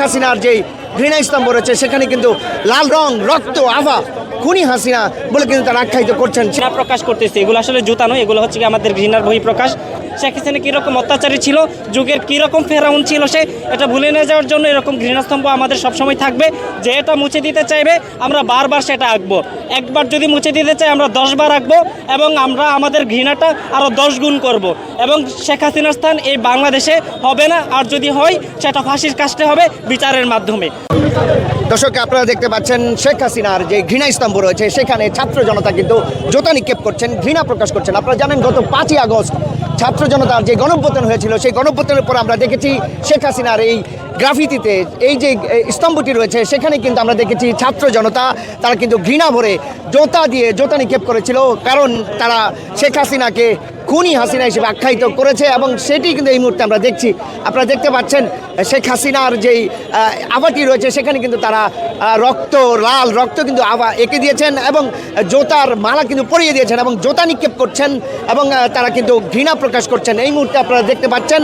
হাসিনার যেই ঘৃণা স্তম্ভ রয়েছে সেখানে কিন্তু লাল রং, রক্ত, আভা, খুনি হাসিনা বলে কিন্তু তারা আখ্যায়িত করছেন। ঘৃণা প্রকাশ করতেছে। এগুলো আসলে জুতা নয়, এগুলো হচ্ছে আমাদের ঘৃণার বহি প্রকাশ শেখ হাসিনা কীরকম অত্যাচারী ছিল, যুগের কীরকম ফেরাউন ছিল সে, এটা ভুলে না যাওয়ার জন্য এরকম ঘৃণাস্তম্ভ আমাদের সবসময় থাকবে। যে এটা মুছে দিতে চাইবে, আমরা বারবার সেটা আঁকবো। একবার যদি মুছে দিতে চাই, আমরা দশবার আঁকবো এবং আমরা আমাদের ঘৃণাটা আরও দশ গুণ করব। এবং শেখ হাসিনার স্থান এই বাংলাদেশে হবে না, আর যদি হয়, সেটা ফাঁসির কাজতে হবে বিচারের মাধ্যমে। দর্শক, আপনারা দেখতে পাচ্ছেন শেখ হাসিনার যে ঘৃণা স্তম্ভ রয়েছে, সেখানে ছাত্র জনতা কিন্তু জোতা নিক্ষেপ করছেন, ঘৃণা প্রকাশ করছেন। আপনারা জানেন, গত পাঁচই আগস্ট ছাত্র জনতার যে গণপতন হয়েছিল, সেই গণপতনের পর আমরা দেখেছি শেখ হাসিনার এই গ্রাফিতিতে, এই যে স্তম্ভটি রয়েছে, সেখানে কিন্তু আমরা দেখেছি ছাত্র জনতা, তারা কিন্তু ঘৃণা ভরে জোতা দিয়ে জোতা নিক্ষেপ করেছিল। কারণ তারা শেখ হাসিনাকে খুনি হাসিনা হিসেবে আখ্যায়িত করেছে এবং সেটি কিন্তু এই মুহূর্তে আমরা দেখছি। আপনারা দেখতে পাচ্ছেন, শেখ হাসিনার যেই আভাটি রয়েছে, সেখানে কিন্তু তারা রক্ত, লাল রক্ত কিন্তু আভা এঁকে দিয়েছেন এবং জোতার মালা কিন্তু পরিয়ে দিয়েছেন এবং জোতা নিক্ষেপ করছেন এবং তারা কিন্তু ঘৃণা প্রকাশ করছেন। এই মুহূর্তে আপনারা দেখতে পাচ্ছেন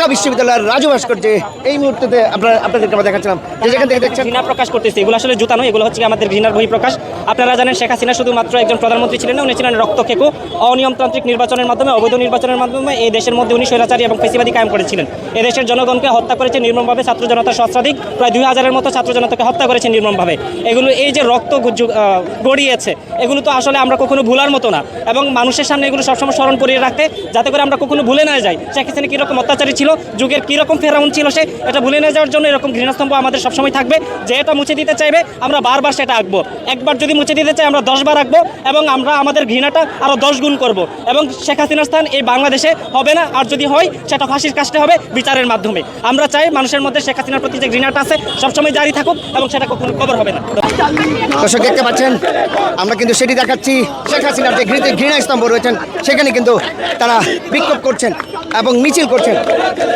ঢাকা বিশ্ববিদ্যালয়ের রাজু ভাস্কর্যে এই মুহূর্তে আপনারা, আপনাদেরকে আমরা দেখাচ্ছিলাম। যে যেখান থেকে দেখছেন ঘৃণা প্রকাশ করতেছে, এগুলো আসলে জুতা নয়, এগুলো হচ্ছে আমাদের ঘৃণার বহি প্রকাশ আপনারা জানেন শেখ হাসিনা শুধুমাত্র একজন প্রধানমন্ত্রী ছিলেন না, উনি ছিলেন রক্তকেকু অনিয়মতান্ত্রিক নির্বাচনের মাধ্যমে, অবৈধ নির্বাচনের মাধ্যমে এই দেশের মধ্যে উনি স্বৈরাচারী এবং ফেসিবাদী কায়েম করেছিলেন। এই দেশের জনগণকে হত্যা করেছে নির্মমভাবে ছাত্র জনতার সহস্রাধিক প্রায় দুই হাজারের মতো ছাত্র জনতাকে হত্যা করেছে নির্মমভাবে। এগুলো, এই যে রক্ত গড়িয়েছে, এগুলো তো আসলে আমরা কখনো ভুলার মতো না। এবং মানুষের সামনে এগুলো সবসময় স্মরণ করিয়ে রাখতে, যাতে করে আমরা কখনো ভুলে না যাই। শেখ হাসিনা কীরকম অত্যাচারী ছিল যুগের কীরকম ফেরাউন ছিল সে, এটা ভুলে না যাওয়ার জন্য এরকম ঘৃণাস্তম্ভ আমাদের সবসময় থাকবে। যে এটা মুছে দিতে চাইবে, আমরা বারবার সেটা আঁকবো। একবার যদি মুছে দিতে চাই, আমরা দশবার আঁকবো এবং আমরা আমাদের ঘৃণাটা আরও দশ গুণ করব। এবং শেখ হাসিনার স্থান এই বাংলাদেশে হবে না, আর যদি হয়, সেটা ফাঁসির কাজতে হবে বিচারের মাধ্যমে। আমরা চাই মানুষের মধ্যে শেখ হাসিনার প্রতি যে ঘৃণাটা আছে, সবসময় জারি থাকুক এবং সেটা কখনো কবর হবে না। দর্শক, দেখতে পাচ্ছেন, আমরা কিন্তু সেটি দেখাচ্ছি, শেখ হাসিনার যে ঘৃণা স্তম্ভ রয়েছেন, সেখানে কিন্তু তারা বিক্ষোভ করছেন। এবং মিছিল করছেন।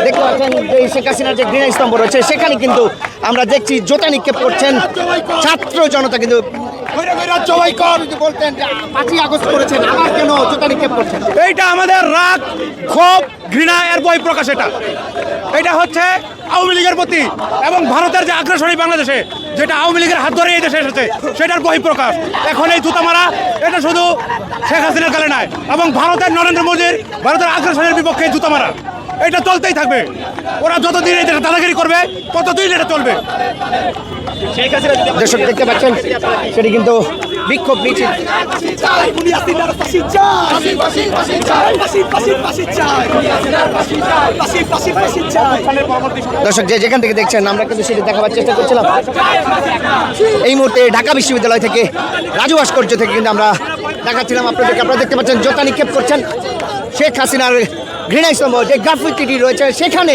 দেখতে পাচ্ছেন শেখ হাসিনার যে ঘৃণা স্তম্ভ রয়েছে, সেখানে কিন্তু আমরা দেখছি জোতা নিক্ষেপ করছেন ছাত্র জনতা কিন্তু। বলতেন পাঁচই আগস্ট করেছেন, আবার কেন জোতা নিক্ষেপ করছেন। এইটা আমাদের রাগ, ক্ষোভ, ঘৃণা, এর বই প্রকাশ এটা। এটা হচ্ছে আওয়ামী লীগের প্রতি এবং ভারতের যে আগ্রাসনী বাংলাদেশে, যেটা আওয়ামী লীগের হাত ধরে এই দেশে এসেছে, সেটার বই প্রকাশ। এখন এই জুতা মারা এটা শুধু শেখ হাসিনার কালে নয়, এবং ভারতের নরেন্দ্র মোদীর, ভারতের আগ্রাসনের বিপক্ষে জুতা মারা এটা চলতেই থাকবে। ওরা যতদিন দেশে দাদাগিরি করবে ততদিন এটা চলবে। দর্শক দেখতে পাচ্ছেন সেটি কিন্তু বিক্ষোভ মিছিল। দর্শক যে যেখান থেকে দেখছেন আমরা কিন্তু সেটি দেখাবার চেষ্টা করছিলাম। এই মুহূর্তে ঢাকা বিশ্ববিদ্যালয় থেকে রাজু ভাস্কর্য থেকে কিন্তু আমরা দেখাচ্ছিলাম আপনাদেরকে। আপনারা দেখতে পাচ্ছেন, জোতা নিক্ষেপ করছেন শেখ হাসিনার ঘৃণা স্তম্ভ, যে গ্রাফিটি রয়েছে, সেখানে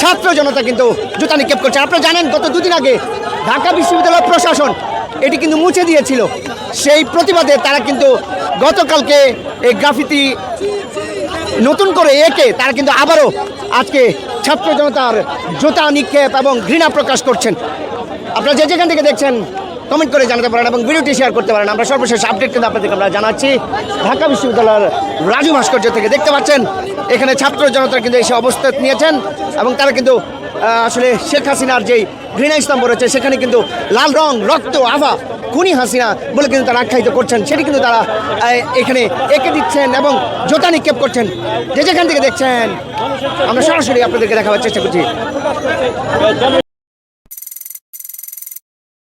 ছাত্র জনতা কিন্তু জুতা নিক্ষেপ করছে। আপনারা জানেন, গত দুদিন আগে ঢাকা বিশ্ববিদ্যালয় প্রশাসন এটি কিন্তু মুছে দিয়েছিল। সেই প্রতিবাদে তারা কিন্তু গতকালকে এই গ্রাফিতি নতুন করে একে তারা কিন্তু আবারও আজকে ছাত্র জনতার জোতা নিক্ষেপ এবং ঘৃণা প্রকাশ করছেন। আপনারা যে যেখান থেকে দেখছেন কমেন্ট করে জানাতে পারেন এবং ভিডিওটি শেয়ার করতে পারেন। আমরা সর্বশেষ আপডেট কিন্তু আপনাদেরকে আমরা জানাচ্ছি। ঢাকা বিশ্ববিদ্যালয়ের রাজু ভাস্কর্য থেকে দেখতে পাচ্ছেন, এখানে ছাত্র জনতা কিন্তু এসে অবস্থা নিয়েছেন এবং তারা কিন্তু আসলে শেখ হাসিনার যেই ঘৃণা স্তম্ভ রয়েছে, সেখানে কিন্তু লাল রং, রক্ত, আভা, খুনি হাসিনা বলে কিন্তু তারা আখ্যায়িত করছেন। সেটি কিন্তু তারা এখানে এঁকে দিচ্ছেন এবং জোতা নিক্ষেপ করছেন। যে যেখান থেকে দেখছেন, আমরা সরাসরি আপনাদেরকে দেখাবার চেষ্টা করছি।